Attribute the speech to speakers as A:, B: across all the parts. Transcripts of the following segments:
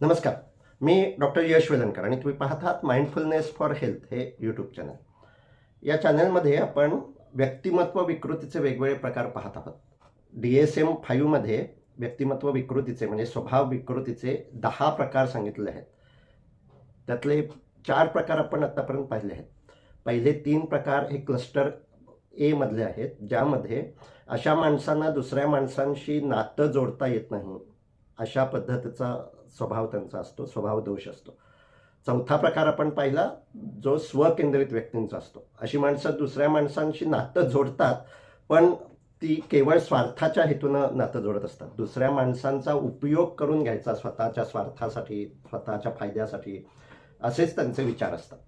A: नमस्कार. मी डॉक्टर यश वेलणकर आणि तुम्ही पाहत आहात माइंडफुलनेस फॉर हेल्थ हे यूट्यूब चॅनल या चॅनलमध्ये आपण व्यक्तिमत्व विकृतीचे वेगवेगळे प्रकार पाहत आहोत. डी एस एम फाईव्हमध्ये व्यक्तिमत्व विकृतीचे म्हणजे स्वभाव विकृतीचे दहा प्रकार सांगितले आहेत. त्यातले चार प्रकार आपण आत्तापर्यंत पाहिले आहेत. पहिले तीन प्रकार हे क्लस्टर एमधले आहेत ज्यामध्ये अशा माणसांना दुसऱ्या माणसांशी नातं जोडता येत नाही. अशा पद्धतीचा स्वभाव त्यांचा असतो स्वभाव दोष असतो. चौथा प्रकार आपण पाहिला जो स्वकेंद्रित व्यक्तींचा असतो. अशी माणसं दुसऱ्या माणसांशी नातं जोडतात पण ती केवळ स्वार्थाच्या हेतूनं नातं जोडत असतात. दुसऱ्या माणसांचा उपयोग करून घ्यायचा स्वतःच्या स्वार्थासाठी स्वतःच्या फायद्यासाठी असेच त्यांचे विचार असतात.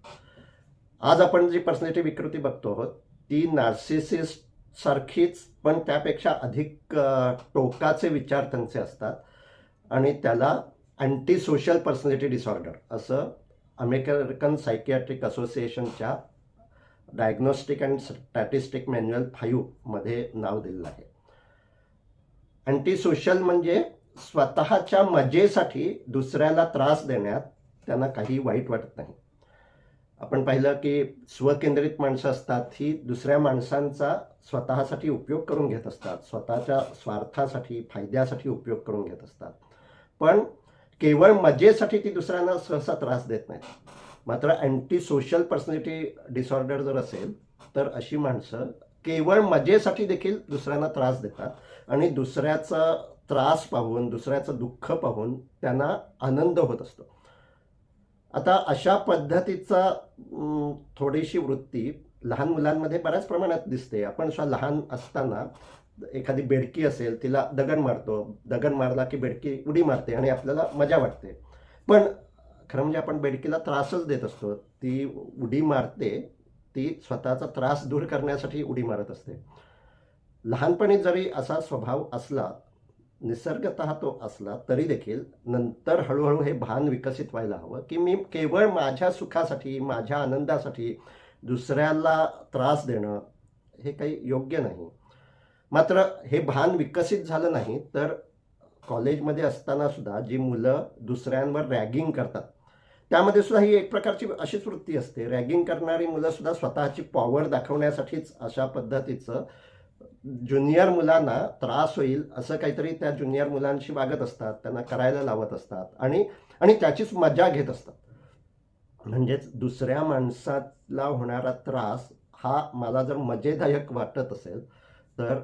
A: आज आपण जी पर्सनॅलिटी विकृती बघतो आहोत ती नार्सिसिस्ट सारखीच पण त्यापेक्षा अधिक टोकाचे विचार त्यांचे असतात. आणि त्याला अँटी सोशल पर्सनॅलिटी डिसऑर्डर असं अमेरिकन सायकियाट्रिक असोसिएशनच्या डायग्नोस्टिक अँड स्टॅटिस्टिक मॅन्युअल फाईव्हमध्ये नाव दिलेलं आहे. अँटी सोशल म्हणजे स्वतःच्या मजेसाठी दुसऱ्याला त्रास देण्यात त्यांना काही वाईट वाटत नाही. आपण पाहिलं की स्वकेंद्रित माणसं असतात ही दुसऱ्या माणसांचा स्वतःसाठी उपयोग करून घेत असतात स्वतःच्या स्वार्थासाठी फायद्यासाठी उपयोग करून घेत असतात. पण केवळ मजेसाठी ती दुसऱ्यांना सहसा त्रास देत नाहीत. मात्र अँटी सोशल पर्सनॅलिटी डिसऑर्डर जर असेल तर अशी माणसं केवळ मजेसाठी देखील दुसऱ्यांना त्रास देतात आणि दुसऱ्याचा त्रास पाहून दुसऱ्याचं दुःख पाहून त्यांना आनंद होत असतो. आता अशा पद्धतीचा थोडीशी वृत्ती लहान मुलांमध्ये बऱ्याच प्रमाणात दिसते. आपण स्वतः लहान असताना एखादी बेडकी असेल तिला दगड मारतो. दगड मारला की बेडकी उडी मारते आणि आपल्याला मजा वाटते. पण खरं म्हणजे आपण बेडकीला त्रासच देत असतो. ती उडी मारते ती स्वतःचा त्रास दूर करण्यासाठी उडी मारत असते. लहानपणी जरी असा स्वभाव असला निसर्गत तो असला तरी देखील नंतर हळूहळू हे भान विकसित व्हायला हवं की मी केवळ माझ्या सुखासाठी माझ्या आनंदासाठी दुसऱ्याला त्रास देणं हे काही योग्य नाही. मात्र हे भान विकसित झालं नाही तर कॉलेजमध्ये असताना सुद्धा जी मुलं दुसऱ्यांवर रॅगिंग करतात त्यामध्ये सुद्धा ही एक प्रकारची अशीच वृत्ती असते. रॅगिंग करणारी मुलं सुद्धा स्वतःची पॉवर दाखवण्यासाठीच अशा पद्धतीचं ज्युनियर मुलांना त्रास होईल असं काहीतरी त्या ज्युनियर मुलांशी वागत असतात त्यांना करायला लावत असतात आणि आणि त्याचीच मजा घेत असतात. म्हणजेच दुसऱ्या माणसाला होणारा त्रास हा मला जर मजेदायक वाटत असेल तर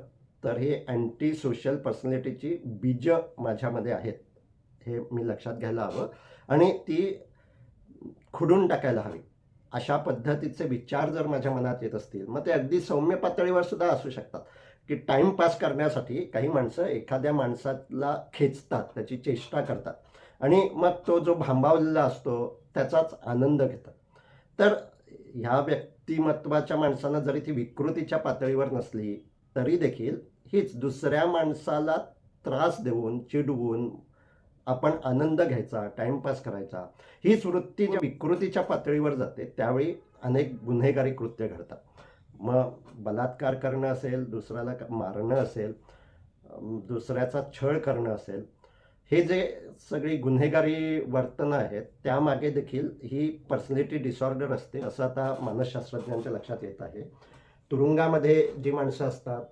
A: तर हे अँटी सोशल पर्सनॅलिटीची बीज माझ्यामध्ये आहेत. हे मी लक्षात घ्यायला हवं. आणि ती खुडून टाकायला हवी. अशा पद्धतीचे विचार जर माझ्या मनात येत असतील मग ते अगदी सौम्य पातळीवर सुद्धा असू शकतात. की टाइमपास करण्यासाठी काही माणसं एखाद्या माणसाला खेचतात त्याची चेष्टा करतात. आणि मग तो जो भांबावलेला असतो त्याचाच आनंद घेतात. तर ह्या व्यक्तिमत्वाच्या माणसांना जरी ती विकृतीच्या पातळीवर नसली तरी देखील हीच दुसऱ्या माणसाला त्रास देऊन चिडवून आपण आनंद घ्यायचा टाइमपास करायचा. हीच वृत्ती ज्या विकृतीच्या पातळीवर जाते त्यावेळी अनेक गुन्हेगारी कृत्य घडतात. मग बलात्कार करणं असेल दुसऱ्याला मारणं असेल दुसऱ्याचा छळ करणं असेल हे जे सगळी गुन्हेगारी वर्तनं आहेत त्यामागे देखील ही पर्सनॅलिटी डिसऑर्डर असते असं आता मानसशास्त्रज्ञांच्या लक्षात येत आहे. तुरुंगामध्ये जी माणसं असतात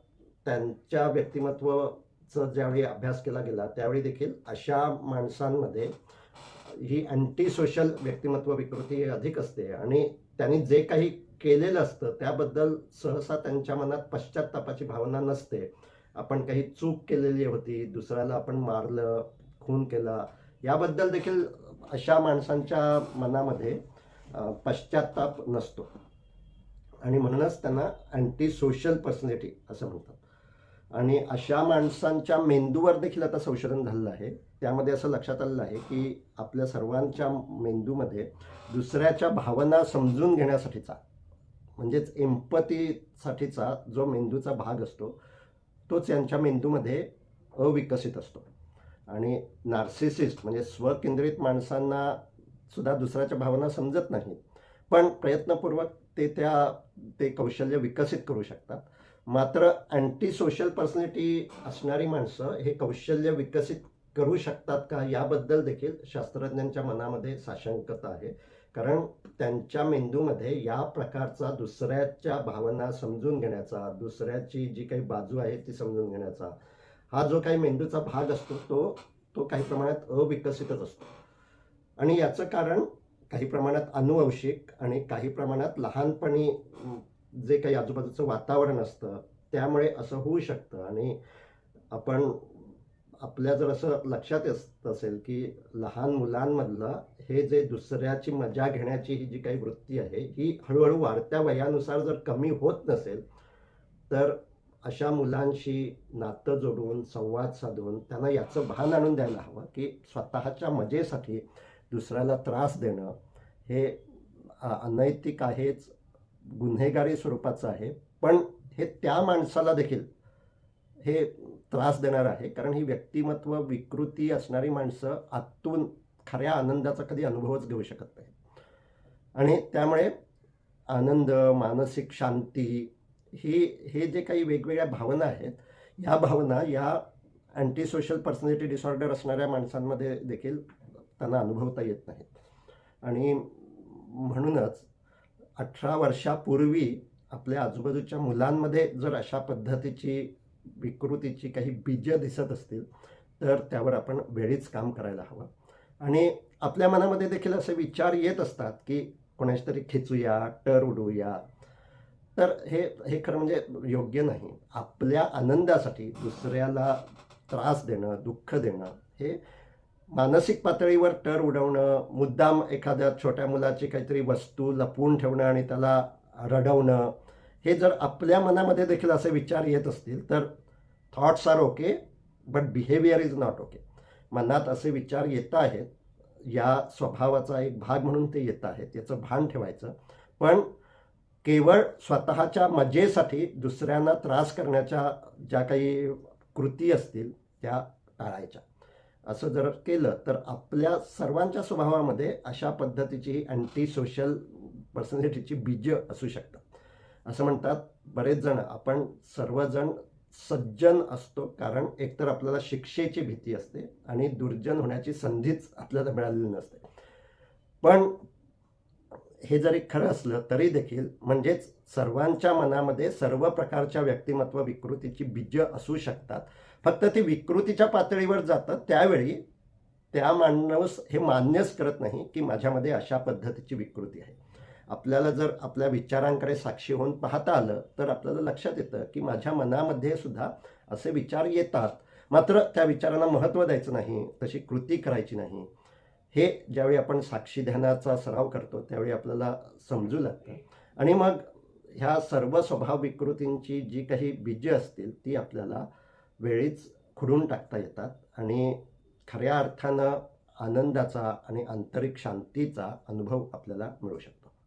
A: त्यांच्या व्यक्तिमत्वाचा ज्यावेळी अभ्यास केला गेला त्यावेळी देखील अशा माणसांमध्ये ही अँटी सोशल व्यक्तिमत्व विकृती ही अधिक असते. आणि त्यांनी जे काही केलेलं असतं त्याबद्दल सहसा त्यांच्या मनात पश्चात्तापाची भावना नसते. आपण काही चूक केलेली होती दुसऱ्याला आपण मारलं खून केला याबद्दल देखील अशा माणसांच्या मनामध्ये पश्चाताप नसतो. आणि म्हणूनच त्यांना अँटी सोशल पर्सनॅलिटी असं म्हणतात. आणि अशा माणसांच्या मेंदूवर देखील आता संशोधन झालेलं आहे. त्यामध्ये असं लक्षात आलेलं आहे की आपल्या सर्वांच्या मेंदूमध्ये दुसऱ्याच्या भावना समजून घेण्यासाठीचा म्हणजेच एम्पतीसाठीचा जो मेंदूचा भाग असतो तोच यांच्या मेंदूमध्ये अविकसित असतो. आणि नार्सिसिस्ट म्हणजे स्वकेंद्रित माणसांना सुद्धा दुसऱ्याच्या भावना समजत नाहीत. पण प्रयत्नपूर्वक ते त्या ते कौशल्य विकसित करू शकतात. मात्र अँटी सोशल पर्सनॅलिटी असणारी माणसं हे कौशल्य विकसित करू शकतात का याबद्दल देखील शास्त्रज्ञांच्या मनामध्ये साशंकता आहे. कारण त्यांच्या मेंदूमध्ये या प्रकारचा दुसऱ्याच्या भावना समजून घेण्याचा दुसऱ्याची जी काही बाजू आहे ती समजून घेण्याचा हा जो काही मेंदूचा भाग असतो तो तो काही प्रमाणात अविकसितच असतो. आणि याचं कारण काही प्रमाणात अनुवंशिक आणि काही प्रमाणात लहानपणी जे काही आजूबाजूचं वातावरण असतं त्यामुळे असं होऊ शकतं. आणि आपण आपल्या जर असं लक्षात येत असेल की लहान मुलांमधलं हे जे दुसऱ्याची मजा घेण्याची ही जी काही वृत्ती आहे ही हळूहळू वाढत्या वयानुसार जर कमी होत नसेल तर अशा मुलांशी नातं जोडून संवाद साधून त्यांना याचं भान आणून द्यायला हवं की स्वतःच्या मजेसाठी दुसऱ्याला त्रास देणं हे अनैतिक आहेच गुन्हेगारी स्वरूपाचं आहे. पण हे त्या माणसाला देखील हे त्रास देणार आहे कारण ही व्यक्तिमत्व विकृती असणारी माणसं आतून खऱ्या आनंदाचा कधी अनुभवच घेऊ शकत नाही आणि त्यामुळे आनंद मानसिक शांती ही हे जे काही वेगवेगळ्या भावना आहेत या भावना या अँटी सोशल पर्सनॅलिटी डिसऑर्डर असणाऱ्या माणसांमध्ये देखील त्यांना अनुभवता येत नाहीत. आणि म्हणूनच अठरा वर्षापूर्वी आपल्या आजूबाजूच्या मुलांमध्ये जर अशा पद्धतीची विकृतीची काही बीजं दिसत असतील तर त्यावर आपण वेळीच काम करायला हवं. आणि आपल्या मनामध्ये देखील असे विचार येत असतात की कोणाशी तरी खेचूया टर उडवूया. तर हे हे खरं म्हणजे योग्य नाही. आपल्या आनंदासाठी दुसऱ्याला त्रास देणं दुःख देणं हे मानसिक पातळीवर टर उडवणं मुद्दाम एखाद्या छोट्या मुलाची काहीतरी वस्तू लपवून ठेवणं आणि त्याला रडवणं हे जर आपल्या मनामध्ये देखील असे विचार येत असतील तर thoughts are okay but behaviour is not okay मनात असे विचार येत आहेत या स्वभावाचा एक भाग म्हणून ते येत आहेत याचं भान ठेवायचं. पण केवळ स्वतःच्या मजेसाठी दुसऱ्यांना त्रास करण्याच्या ज्या काही कृती असतील त्या टाळायच्या. असं जर केलं तर आपल्या सर्वांच्या स्वभावामध्ये अशा पद्धतीची अँटी सोशल पर्सनॅलिटीची बीजं असू शकतात. असं म्हणतात बरेच जण आपण सर्वजण सज्जन असतो कारण एकतर आपल्याला शिक्षेची भीती असते आणि दुर्जन होण्याची संधीच आपल्याला मिळालेली नसते. पण हे जरी खरं असलं तरी देखील म्हणजेच सर्वांच्या मनामध्ये सर्व प्रकारच्या व्यक्तिमत्व विकृतीची बीजं असू शकतात. फक्त ती विकृतीच्या पातळीवर जातात त्यावेळी त्या माणूस हे मान्यच करत नाही की माझ्यामध्ये अशा पद्धतीची विकृती आहे. आपल्याला जर आपल्या विचारांकडे साक्षी होऊन पाहता आलं तर आपल्याला लक्षात येतं की माझ्या मनामध्ये सुद्धा असे विचार येतात. मात्र त्या विचारांना महत्त्व द्यायचं नाही तशी कृती करायची नाही. हे ज्यावेळी आपण साक्षी ध्यानाचा सराव करतो त्यावेळी आपल्याला समजू लागतं. आणि मग ह्या सर्व स्वभाव विकृतींची जी काही बीजे असतील ती आपल्याला वेळीच खुडून टाकता येतात आणि खऱ्या अर्थानं आनंदाचा आणि आंतरिक शांतीचा अनुभव आपल्याला मिळू शकतो.